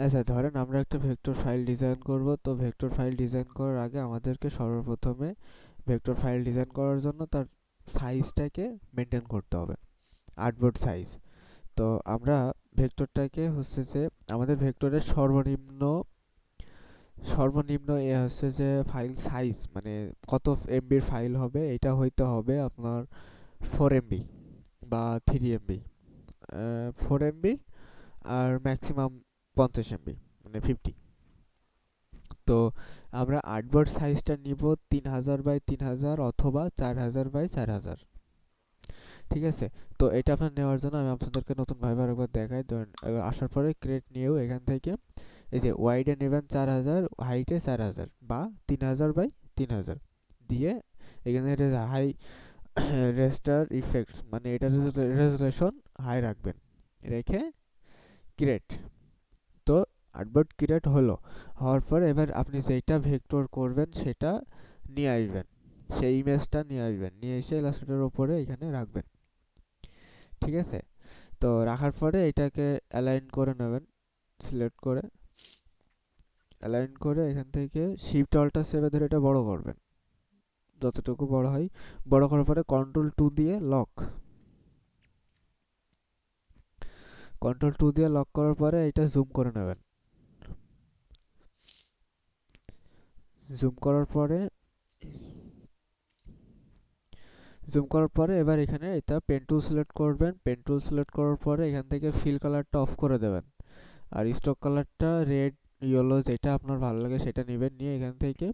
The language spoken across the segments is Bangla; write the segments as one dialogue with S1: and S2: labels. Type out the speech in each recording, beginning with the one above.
S1: আচ্ছা ধরেন আমরা একটা ভেক্টর ফাইল ডিজাইন করব। তো ভেক্টর ফাইল ডিজাইন করার আগে আমাদেরকে সর্বপ্রথমে ভেক্টর ফাইল ডিজাইন করার জন্য তার সাইজটাকে মেনটেন করতে হবে। আর্টবোর্ড সাইজ তো আমরা ভেক্টরটাকে হচ্ছে যে আমাদের ভেক্টরের সর্বনিম্ন সর্বনিম্ন এ হচ্ছে যে ফাইল সাইজ মানে কত এমবির ফাইল হবে, এটা হইতে হবে আপনার ফোর এমবি বা থ্রি এমবি ফোর এমবি আর ম্যাক্সিমাম পঞ্চাশ এমবি মানে ফিফটি তো আমরা আর্টবোর্ড সাইজটা নিব তিন হাজার বাই তিন হাজার অথবা চার হাজার বাই চার হাজার ঠিক আছে? তো এটা আপনার নেওয়ার জন্য আমি আপনাদেরকে নতুনভাবে আরেকবার দেখাই। আসার পরে ক্রেট নিয়েও এখান থেকে এই যে ওয়াইডে নেবেন চার হাজার হাইটে চার হাজার বা তিন হাজার বাই তিন হাজার দিয়ে এখানে হাই রেস্টার ইফেক্টস মানে এটা রেজুলেশন হাই রাখবেন। রেখে ক্রিয়েট তো আর্টবোর্ড ক্রিয়েট হলো, হওয়ার পর এবার আপনি যেটা ভেক্টর করবেন সেটা নিয়ে আসবেন, সেই ইমেজটা নিয়ে আসবেন, নিয়ে এসে ইলাস্ট্রেটরের উপরে এখানে রাখবেন, ঠিক আছে? তো রাখার পরে এটাকে অ্যালাইন করে নেবেন সিলেক্ট করে অ্যালাইন করে এখান থেকে শিফট অল্টা সেভে ধরে এটা বড় করবেন, যতটুকু বড় হয়, বড় করার পরে কন্ট্রোল টু দিয়ে লক কন্ট্রোল টু দিয়ে লক করার পরে এটা জুম করে নেবেন। জুম করার পরে জুম করার পরে এবার এখানে এটা পেন টুল সিলেক্ট করবেন। পেন টুল সিলেক্ট করার পরে এখান থেকে ফিল কালারটা অফ করে দেবেন। আর স্টক কালারটা রেড ইয়েলো যেটা আপনার ভালো লাগে সেটা নেবেন। নিয়ে এখান থেকে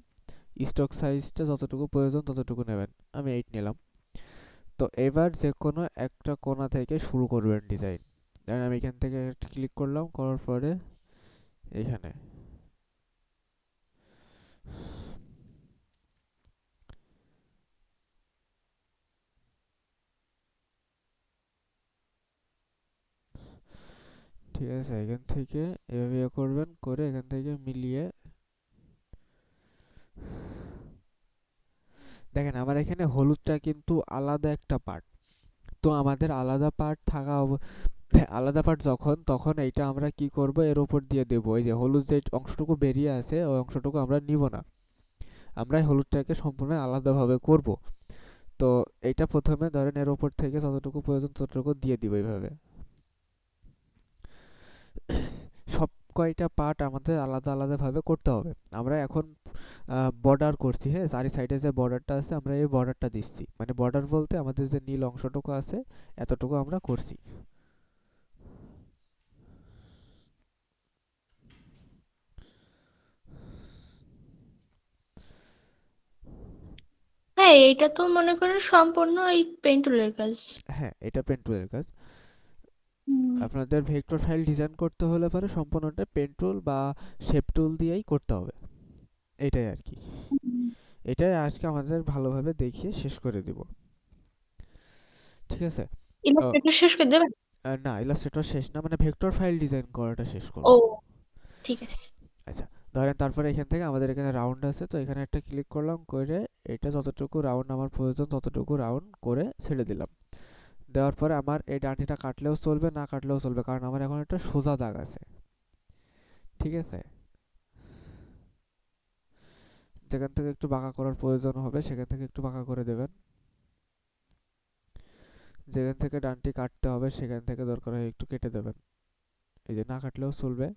S1: স্টক সাইজটা যতটুকু প্রয়োজন ততটুকু নেবেন। আমি এইট নিলাম। তো এবার যে কোনো একটা কোণা থেকে শুরু করবেন ডিজাইন দেন আমি এখান থেকে একটা ক্লিক করলাম, করার পরে এখানে। ঠিক আছে, এখান থেকে এভাবে ইয়ে করবেন, করে এখান থেকে মিলিয়ে দেখেন, আমার এখানে হলুদটা কিন্তু আলাদা একটা পার্ট তো আমাদের আলাদা পার্ট থাকা আলাদা পার্ট যখন, তখন এইটা আমরা কি করব? এর উপর দিয়ে দেব। এই যে হলুদ যে অংশটুকু বেরিয়ে আছে, ওই অংশটুকু আমরা নিব না। আমরা হলুদটাকে সম্পূর্ণ আলাদাভাবে করব। তো এইটা প্রথমে ধরেন এর উপর থেকে যতটুকু প্রয়োজন ততটুকু দিয়ে দিব এইভাবে। সব কয়টা পার্ট আমাদের আলাদা আলাদাভাবে করতে হবে। আমরা এখন বর্ডার করছি হ্যাঁ? চারি সাইডে যে বর্ডারটা আছে, আমরা এই বর্ডারটা দিচ্ছি। মানে বর্ডার বলতে আমাদের যে নীল অংশটুকু আছে, এতটুকু আমরা করছি।
S2: হ্যাঁ এটা তো মনে করেন সম্পূর্ণ এই পেন টুলের কাজ।
S1: হ্যাঁ এটা পেন টুলের কাজ আপনাদের ভেক্টর ফাইল ডিজাইন করতে হলে পরে সম্পূর্ণটা পেন টুল বা শেপ টুল দিয়েই করতে হবে। এটাই আর কি। এটাই আজকে আমাদের ভালোভাবে দেখিয়ে শেষ করে দিব। ঠিক আছে?
S2: ইলাস্ট্রেটর শেষ করে দেবেন?
S1: না ইলাস্ট্রেটর শেষ না মানে ভেক্টর ফাইল ডিজাইন করাটা শেষ করব।
S2: ও ঠিক আছে।
S1: ধরেন তারপরে এখান থেকে আমাদের এখানে রাউন্ড আছে, তো এখানে একটা ক্লিক করলাম, করে এটা যতটুকু রাউন্ড আমার প্রয়োজন ততটুকু রাউন্ড করে ছেড়ে দিলাম। দেওয়ার পরে আমার এই ডাঁটিটা কাটলেও চলবে, না কাটলেও চলবে, কারণ আমার এখন একটা সোজা দাগ আছে। ঠিক আছে? যেখান থেকে একটু বাঁকা করার প্রয়োজন হবে, সেখান থেকে একটু বাঁকা করে দেবেন। যেখান থেকে ডানটি কাটতে হবে, সেখান থেকে দরকার হয় একটু কেটে দেবেন। এই যে না কাটলেও চলবে।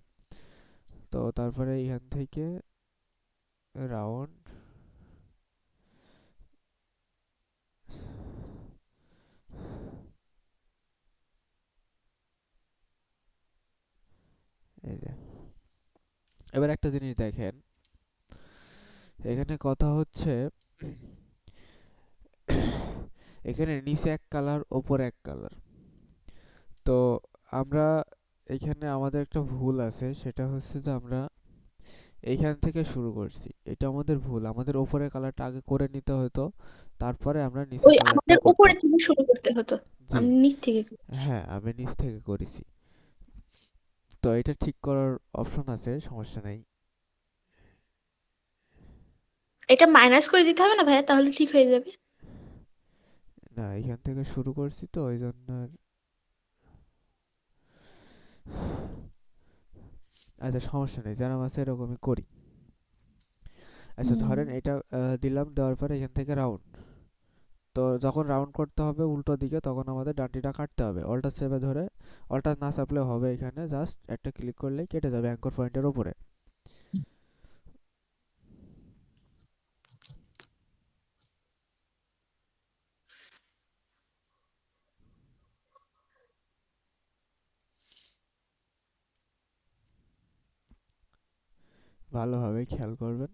S1: তো তারপরে এখান থেকে রাউন্ড এই যে। এবার একটা জিনিস দেখেন। এখানে কথা হচ্ছে এখানে নিচে এক কালার ওপরে এক কালার তো আমরা এখানে আমাদের একটা ভুল আছে সেটা হচ্ছে যে আমরা এইখান থেকে শুরু করছি। এটা আমাদের ভুল। আমাদের ওপরের কালারটা আগে করে নিতে হতো তারপরে আমরা নিচের
S2: ওই আমাদের উপরে থেকে শুরু করতে হতো। আমি নিচ থেকে করেছি।
S1: হ্যাঁ আমি নিচ থেকে করেছি। তো এটা ঠিক করার অপশন আছে সমস্যা নাই।
S2: এটা মাইনাস করে দিতে হবে না ভাইয়া? তাহলে ঠিক হয়ে যাবে।
S1: না এখান থেকে শুরু করছি তো ওই জন্য আর আচ্ছা সমস্যা নেই যেরকম আছে এরকমই করি। আচ্ছা ধরেন এটা দিলাম দেওয়ার পরে এখান থেকে রাউন্ড তো যখন রাউন্ড করতে হবে উল্টো দিকে তখন আমাদের ডান্ডিটা কাটতে হবে। অল্টার চেপে ধরে অল্টার না চাপলে হবে এখানে জাস্ট একটা ক্লিক করলেই কেটে যাবে অ্যাঙ্কর পয়েন্টের ওপরে ভালোভাবে খেয়াল করবেন।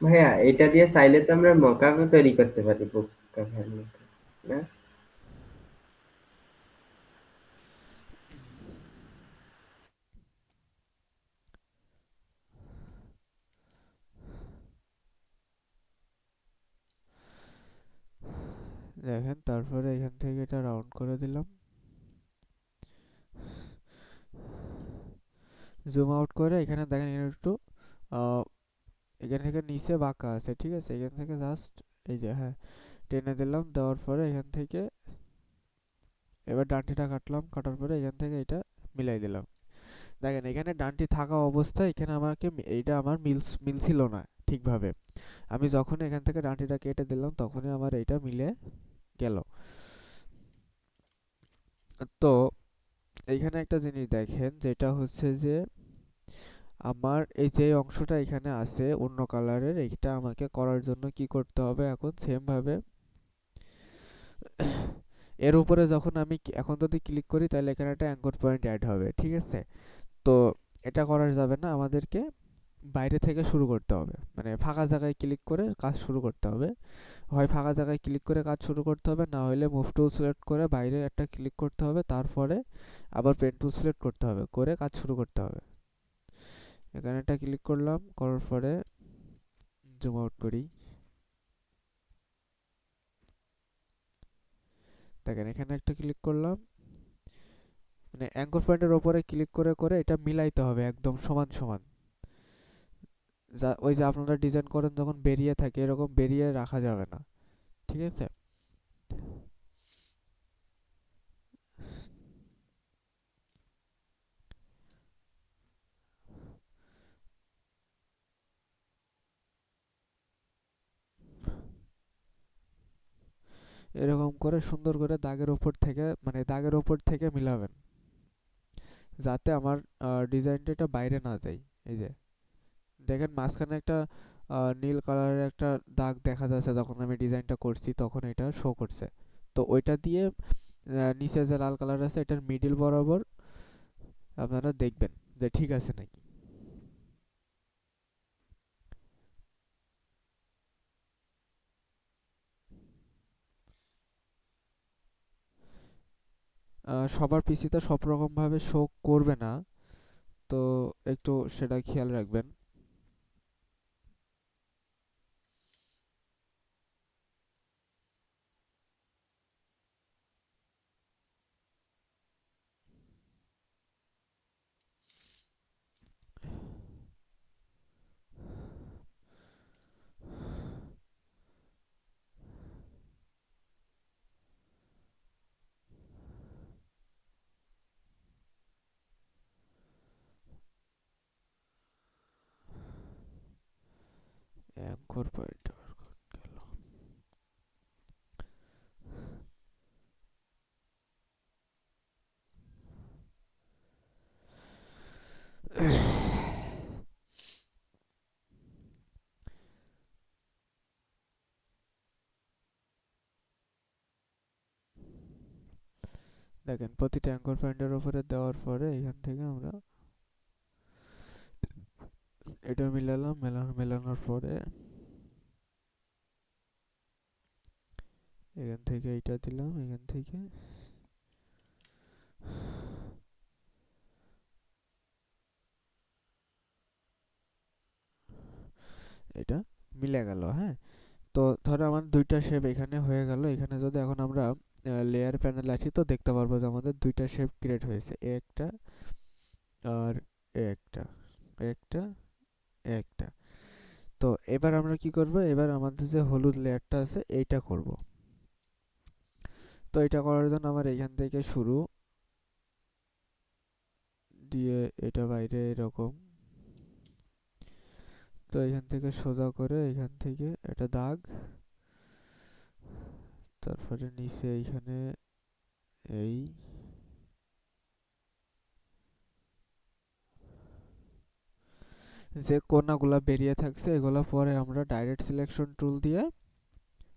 S3: ভাইয়া এটা দিয়ে চাইলে তো আমরা মকআপও তৈরি করতে পারি বুক কাভার না?
S1: দেখেন তারপরে এখান থেকে এটা রাউন্ড করে দিলাম। জুম আউট করে এখানে দেখেন এখানে একটু এখান থেকে নিচে বাঁকা আছে, ঠিক আছে? এখান থেকে জাস্ট এই যে হ্যাঁ টেনে দিলাম, দেওয়ার পরে এখান থেকে এবার ডান্টিটা কাটলাম, কাটার পরে এখান থেকে এটা মিলাই দিলাম। দেখেন এখানে ডান্টি থাকা অবস্থায় এখানে আমাকে এইটা আমার মিলস, মিলছিল না ঠিকভাবে। আমি যখন এখান থেকে ডান্টিটা কেটে দিলাম, তখনই আমার এইটা মিলে গেল। তো এইখানে একটা জিনিস দেখেন, যেটা হচ্ছে যে, আমার এই যে অংশটা এখানে আছে, অন্য কালারের এইটা আমাকে করার জন্য কি করতে হবে এখন? সেম ভাবে এর উপরে যখন আমি এখন যদি ক্লিক করি, তাহলে এখানে একটা অ্যাঙ্কর পয়েন্ট অ্যাড হবে, ঠিক আছে? তো এটা করা যাবে না, আমাদেরকে বাইরে থেকে শুরু করতে হবে। মানে ফাঁকা জায়গায় ক্লিক করে কাজ শুরু করতে হবে। হয় ফাঁকা জায়গায় ক্লিক করে কাজ শুরু করতে হবে, না হলে মুভ টুল সিলেক্ট করে বাইরে একটা ক্লিক করতে হবে, তারপরে আবার পেন টুল সিলেক্ট করতে হবে, করে কাজ শুরু করতে হবে। এখানে একটা ক্লিক করলাম, করার পরে জুম আউট করি। দেখেন এখানে একটা ক্লিক করলাম। মানে অ্যাঙ্কর পয়েন্টের ওপরে ক্লিক করে করে এটা মিলাইতে হবে একদম সমান সমান। ওই যে আপনারা ডিজাইন করেন যখন বেরিয়ে থাকে, এরকম বেরিয়ে রাখা যাবে না। ঠিক আছে? এরকম করে সুন্দর করে দাগের ওপর থেকে মানে দাগের ওপর থেকে মিলাবেন। যাতে আমার ডিজাইনটা বাইরে না যায়, এই যে। দেখেন মাঝখানে একটা নীল কালারের একটা দাগ দেখা যাচ্ছে যখন আমি ডিজাইনটা করছি তখন এটা শো করছে। তো ওইটা দিয়ে নিচে যে লাল কালার আছে এটার মিডিল বরাবর আপনারা দেখবেন যে ঠিক আছে নাকি। সবার পিসিতে সব রকম ভাবে শো করবে না। তো একটু সেটা খেয়াল রাখবেন অ্যাঙ্কর পয়েন্ট গেল দেখেন, প্রতিটা অ্যাঙ্কর পয়েন্টের উপরে দেওয়ার পরে এখান থেকে আমরা এটা মিলালাম, মেলানো, মেলানোর পরে এখান থেকে এইটা দিলাম, এখান থেকে এটা মিলে গেল হ্যাঁ? তো ধরো আমার দুইটা শেপ এখানে হয়ে গেল, এখানে যদি এখন আমরা লেয়ার প্যানেল আসি তো দেখতে পারব যে আমাদের দুইটা শেপ ক্রিয়েট হয়েছে। একটা আর একটা একটা একটা। তো এবার আমরা কি করব? এবার আমাদের যে হলুদ লেয়ারটা আছে, এইটা করব। তো এটা করার জন্য আমার এখান থেকে শুরু। দিয়ে এটা বাইরে এরকম। তো এখান থেকে সোজা করে এখান থেকে একটা দাগ তারপরে নিচে এইখানে এই যে কোনাগুলা বেরিয়ে থাকছে, এগুলা পরে আমরা ডাইরেক্ট সিলেকশন টুল দিয়ে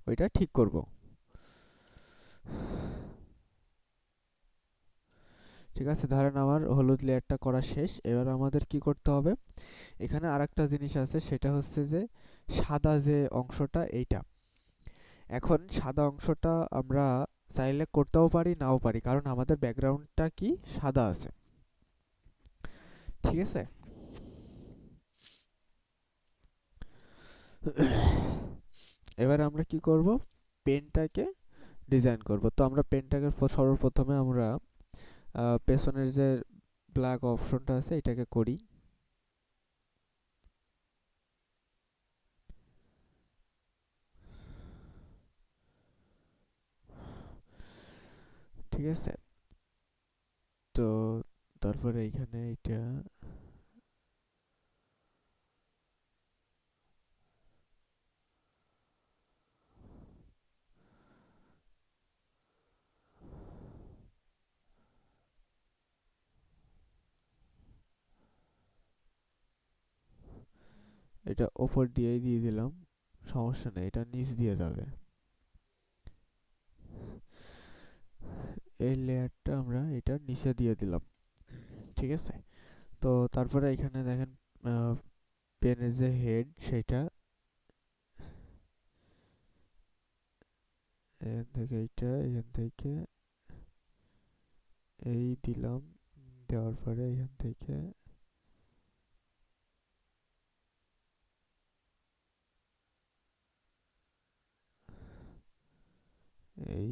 S1: ওইটা ঠিক করব। ঠিক আছে, ধরেন আমার হলুদ লেয়ারটা করা শেষ। এবার আমাদের কি করতে হবে? এখানে আরেকটা জিনিস আছে, সেটা হচ্ছে যে সাদা যে অংশটা, এইটা। এখন সাদা অংশটা আমরা চাইলে করতেও পারি, নাও পারি, কারণ আমাদের ব্যাকগ্রাউন্ডটা কি? সাদা আছে। ঠিক আছে? এবার আমরা কি করব? পেনটাকে ডিজাইন করব। তো আমরা পেনটাকে সর্বপ্রথমে আমরা পেছনের যে ব্ল্যাক অপশনটা আছে, এটাকে করি। ঠিক আছে তো তারপরে এইখানে এটা এটা ওপর দিয়েই দিয়ে দিলাম, সমস্যা নেই, এটা নিচ দিয়ে যাবে। এই লেয়ারটা আমরা এটা নিচে দিয়ে দিলাম। ঠিক আছে? তো তারপরে এখানে দেখেন পেনের যে হেড সেটা, এখান থেকে এইটা, এখান থেকে এই দিলাম, দেওয়ার পরে এখান থেকে এই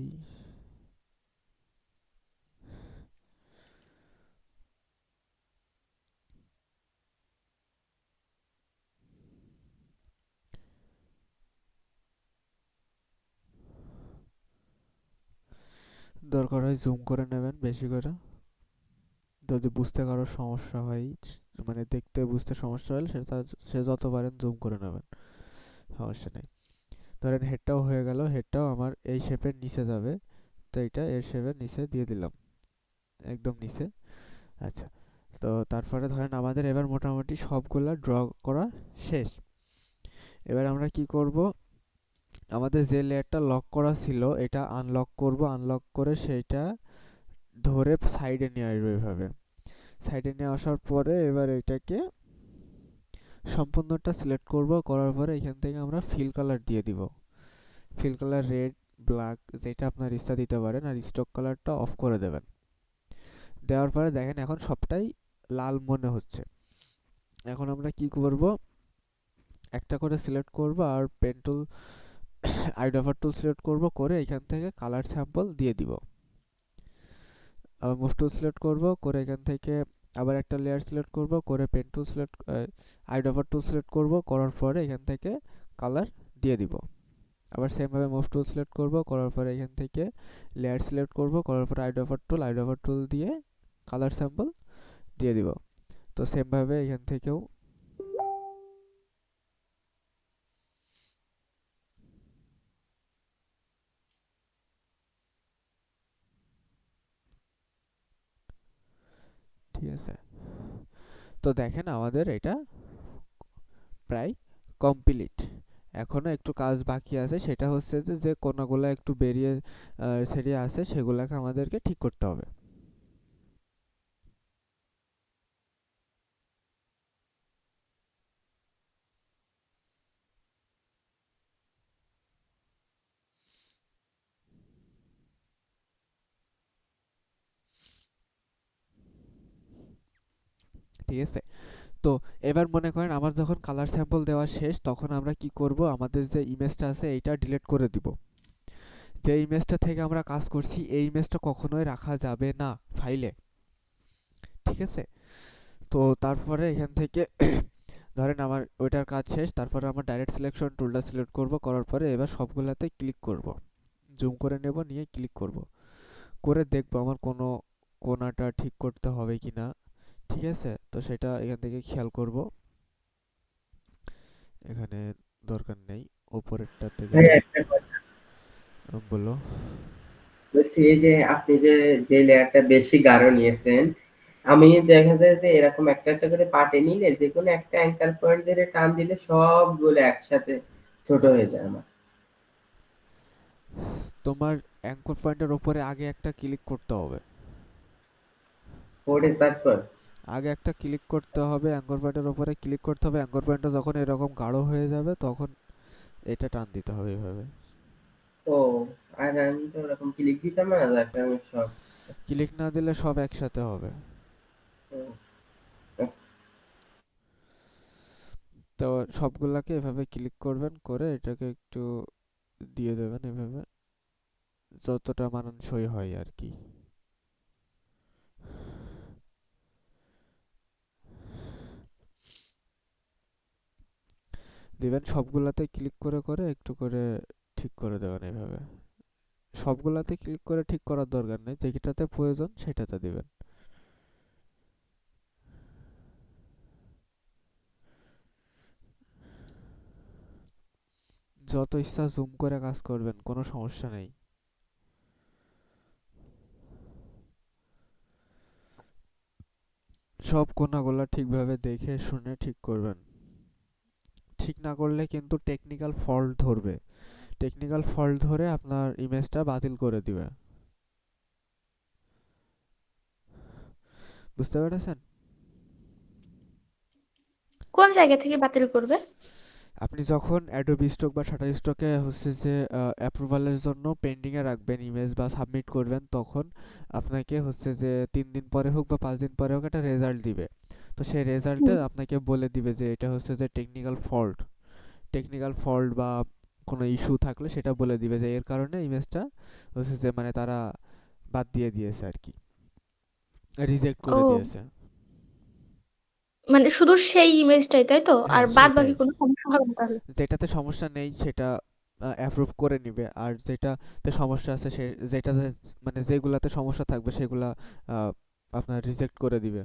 S1: দরকার হয় জুম করে নেবেন বেশি করে। যদি বুঝতে কারও সমস্যা হয় মানে দেখতে বুঝতে সমস্যা হলে সেটা সে যত পারেন জুম করে নেবেন, সমস্যা নেই। ধরেন হেডটাও হয়ে গেল হেডটাও আমার এই শেপের নিচে যাবে, তো এটা এর শেপের নিচে দিয়ে দিলাম, একদম নিচে। আচ্ছা তো তারপরে ধরেন আমাদের এবার মোটামুটি সবগুলা ড্র করা শেষ। এবার আমরা কি করব? আমাদের যে লেয়ারটা লক করা ছিল, এটা আনলক করব আনলক করে সেইটা ধরে সাইডে নিয়ে আসব এভাবে। সাইডে নিয়ে আসার পরে এবার এটাকে সম্পূর্ণটা সিলেক্ট করব, করার পরে এখান থেকে আমরা ফিল কালার দিয়ে দিব। ফিল কালার রেড ব্ল্যাক যেটা আপনার ইচ্ছা দিতে পারেন, আর স্টক কালারটা অফ করে দেবেন। দেওয়ার পরে দেখেন এখন সবটাই লাল মনে হচ্ছে। এখন আমরা কি করব? একটা করে সিলেক্ট করব, আর পেন টুল আইডাফার টুল সিলেক্ট করব, করে এখান থেকে কালার স্যাম্পল দিয়ে দিব। আবার মুভ টুল সিলেক্ট করব, করে এখান থেকে আবার একটা লেয়ার সিলেক্ট করব, করে pen tool select eyedropper tool select করব, করার পরে এখান থেকে কালার দিয়ে দিব। আবার সেমভাবে মুভ টুল সিলেক্ট করব, করার পরে এখান থেকে লেয়ার সিলেক্ট করব, করার পরে আইডাফার টুল আইডাফার টুল দিয়ে কালার স্যাম্পল দিয়ে দিব। তো সেমভাবে এখান থেকেও তো দেখেন আমাদের এটা প্রায় কমপ্লিট এখনও একটু কাজ বাকি আছে, সেটা হচ্ছে যে যে কোণাগুলো একটু বেরিয়ে ছেড়ে আছে, সেগুলোকে আমাদেরকে ঠিক করতে হবে ঠিক আছে তো এবার মনে করেন আমার যখন কালার স্যাম্পল দেওয়া শেষ, তখন আমরা কি করব? আমাদের যে ইমেজটা আছে, এইটা ডিলিট করে দিব। যে ইমেজটা থেকে আমরা কাজ করছি, এই ইমেজটা কখনোই রাখা যাবে না ফাইলে ঠিক আছে? তো তারপরে এখান থেকে ধরেন আমার ওইটার কাজ শেষ, তারপরে আমার ডাইরেক্ট সিলেকশন টুলটা সিলেক্ট করব, করার পরে এবার সবগুলাতে ক্লিক করব। জুম করে নেব, নিয়ে ক্লিক করব। করে দেখব আমার কোনো কোনাটা ঠিক করতে হবে কি না ঠিক আছে? তো সেটা এখান থেকে খেয়াল করব। এখানে দরকার নেই। গেলে
S3: একটা কথা।
S1: বলো।
S3: বলছি এই যে আপনি যে যে লেয়ারটা বেশি গাঢ় নিয়েছেন আমি দেখা যায় যে এরকম একটা একটা করে পার্টে নিলে যে কোনো একটা অ্যাঙ্কার পয়েন্ট ধরে টান দিলে সবগুলো একসাথে ছোট হয়ে যায় আমার।
S1: তোমার অ্যাঙ্কর পয়েন্টের উপরে আগে একটা ক্লিক করতে হবে।
S3: পরে তারপর?
S1: আগে একটা ক্লিক করতে হবে অ্যাঙ্কর পয়েন্টের ওপরে ক্লিক করতে হবে অ্যাঙ্কর পয়েন্টটা যখন এরকম গাঢ় হয়ে যাবে তখন এটা টান দিতে হবে এভাবে।
S3: ও আর আমি তো ওরকম ক্লিক দিতাম না কারণে সব
S1: ক্লিক না দিলে সব একসাথে হবে। তো সবগুলাকে এভাবে ক্লিক করবেন করে এটাকে একটু দিয়ে দেবেন এভাবে যতটা মানানসই হয় আর কি। দিবেন, সবগুলাতে ক্লিক করে করে একটু করে ঠিক করে দেবেন এভাবে। সবগুলাতে ক্লিক করে ঠিক করার দরকার নেই, যেটাতে প্রয়োজন সেটাতে দিবেন। যত ইচ্ছা জুম করে কাজ করবেন, কোনো সমস্যা নেই। সব কোণাগুলা ঠিকভাবে দেখে, শুনে ঠিক করবেন। ঠিক না করলে কিন্তু টেকনিক্যাল ফল্ট ধরবে। টেকনিক্যাল ফল্ট ধরে আপনার ইমেজটা বাতিল করে দিবে। বুঝতে পেরেছেন?
S2: কোন জায়গা থেকে বাতিল করবে?
S1: আপনি যখন অ্যাডোবি স্টক বা শাটার স্টকে হচ্ছে যে অ্যাপ্রুভালের জন্য পেন্ডিংয়ে রাখবেন ইমেজ বা সাবমিট করবেন তখন আপনাকে হচ্ছে যে তিন দিন পরে হোক বা পাঁচ দিন পরে হোক একটা রেজাল্ট দিবে। তো সেই রেজাল্টে
S2: হুম।
S1: আপনাকে বলে দিবে যে এটা হচ্ছে যে টেকনিক্যাল ফল্ট টেকনিক্যাল ফল্ট বা কোনো ইস্যু থাকলে সেটা বলে দিবে যে এর কারণে ইমেজটা হচ্ছে যে মানে তারা বাদ দিয়ে দিয়েছে আর কি রিজেক্ট করে দিয়েছে।
S2: মানে শুধু সেই ইমেজটাই তাই তো? আর
S1: হ্যাঁ
S2: বাদ বাকি কোনো সমস্যা হবে না তাহলে?
S1: যেটাতে সমস্যা নেই সেটা অ্যাপ্রুভ করে নিবে। আর যেটাতে সমস্যা আছে সে যেটাতে মানে যেগুলাতে সমস্যা থাকবে সেগুলা আপনার রিজেক্ট করে দিবে।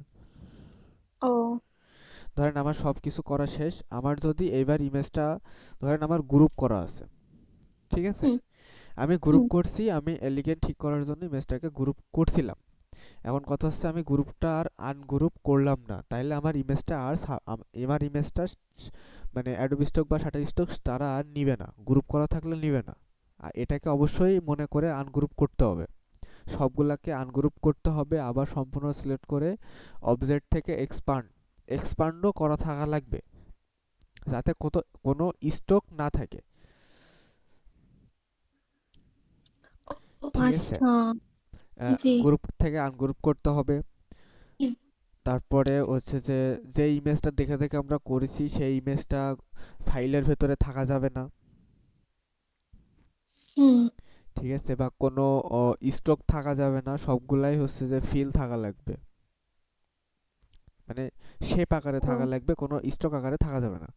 S2: ও।
S1: ধরেন আমার সব কিছু করা শেষ আমার যদি এবার ইমেজটা ধরেন আমার গ্রুপ করা আছে ঠিক আছে?
S2: হুম।
S1: আমি গ্রুপ
S2: হুম।
S1: করছি আমি এলিগেন্ট ঠিক করার জন্য ইমেজটাকে গ্রুপ করছিলাম। এখন কথা হচ্ছে আমি গ্রুপটা আর আনগ্রুপ করলাম না তাইলে আমার ইমেজটা আর সা- আম- আমার ইমেজটা মানে অ্যাডোবি স্টক বা স্টক তারা আর নিবে না গ্রুপ করা থাকলে নিবে না। আর এটাকে অবশ্যই মনে করে আনগ্রুপ করতে হবে। সবগুলাকে আনগ্রুপ করতে হবে আবার সম্পূর্ণ সিলেক্ট করে অবজেক্ট থেকে এক্সপান্ড এক্সপান্ডও করা থাকা লাগবে যাতে কত কোনো স্টক না থাকে। ঠিক আছে?
S2: আচ্ছা
S1: গ্রুপ থেকে আনগ্রুপ করতে হবে। তারপরে হচ্ছে যে যে ইমেজটা দেখে দেখে আমরা করেছি সেই ইমেজটা ফাইলের ভেতরে থাকা যাবে না।
S2: হুম।
S1: ঠিক আছে? বা কোনো স্টক থাকা যাবে না সবগুলাই হচ্ছে যে ফিল থাকা লাগবে। মানে শেপ আকারে থাকা লাগবে কোনো স্টক আকারে থাকা যাবে না।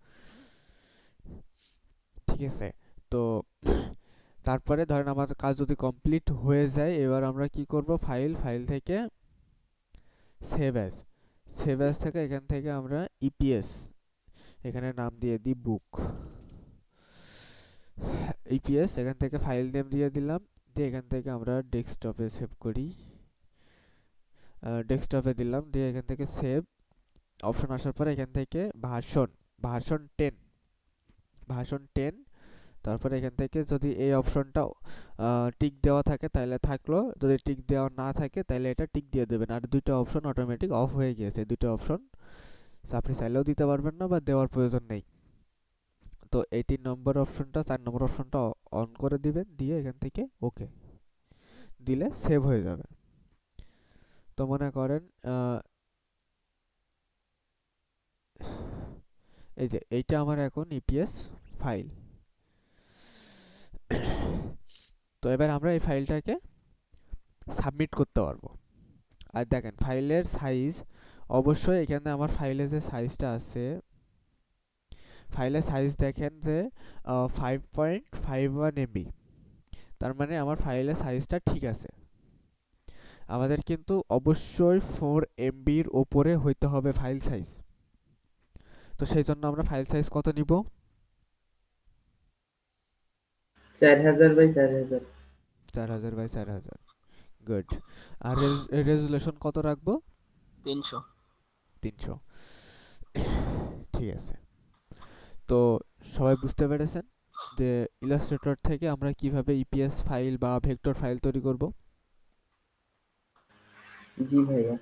S1: ঠিক আছে? তো তারপরে ধরেন আমার কাজ যদি কমপ্লিট হয়ে যায় এবার আমরা কি করব? ফাইল ফাইল থেকে সেভ অ্যাজ সেভ অ্যাজ থেকে এখান থেকে আমরা ইপিএস এখানে নাম দিয়ে দিই বুক ইপিএস এখান থেকে ফাইল নেম দিয়ে দিলাম। দিয়ে এখান থেকে আমরা ডেস্কটপে সেভ করি। ডেস্কটপে দিলাম। দিয়ে এখান থেকে সেভ অপশন আসার পরে এখান থেকে version version ten version ten তারপরে এখান থেকে যদি এই অপশনটা টিক দেওয়া থাকে তাহলে থাকল। যদি টিক দেওয়া না থাকে তাহলে এটা টিক দিয়ে দেবেন। আর দুইটা অপশন অটোমেটিক অফ হয়ে গিয়েছে। দুটো অপশন আপনি চাইলেও দিতে পারবেন না বা দেওয়ার প্রয়োজন নেই। তো এই তিন নম্বর অপশনটা চার নম্বর অপশনটা অন করে দিবেন, দিয়ে এখান থেকে ওকে দিলে সেভ হয়ে যাবে। তো মনে করেন এই যে এইটা আমার এখন ইপিএস ফাইল তো এবার আমরা এই ফাইলটাকে সাবমিট করতে পারব। আর দেখেন ফাইলের সাইজ অবশ্যই এখানে আমার ফাইলের যে সাইজটা আছে ফাইলের সাইজ দেখেন যে five point five one MB তার মানে আমার ফাইলের সাইজটা ঠিক আছে। আমাদের কিন্তু অবশ্যই ফোর এমবির ওপরে হইতে হবে ফাইল সাইজ তো সেই জন্য আমরা ফাইল সাইজ কত নিব?
S3: চার হাজার বাই চার হাজার।
S1: চার হাজার বাই চার হাজার। গুড আর রেজুলেশন কত রাখব?
S4: তিনশো।
S1: তিনশো। ঠিক আছে। তো সবাই বুঝতে পেরেছেন যে ইলাস্ট্রেটর থেকে আমরা কীভাবে ইপিএস ফাইল বা ভেক্টর ফাইল তৈরি করব?
S3: জি ভাইয়া।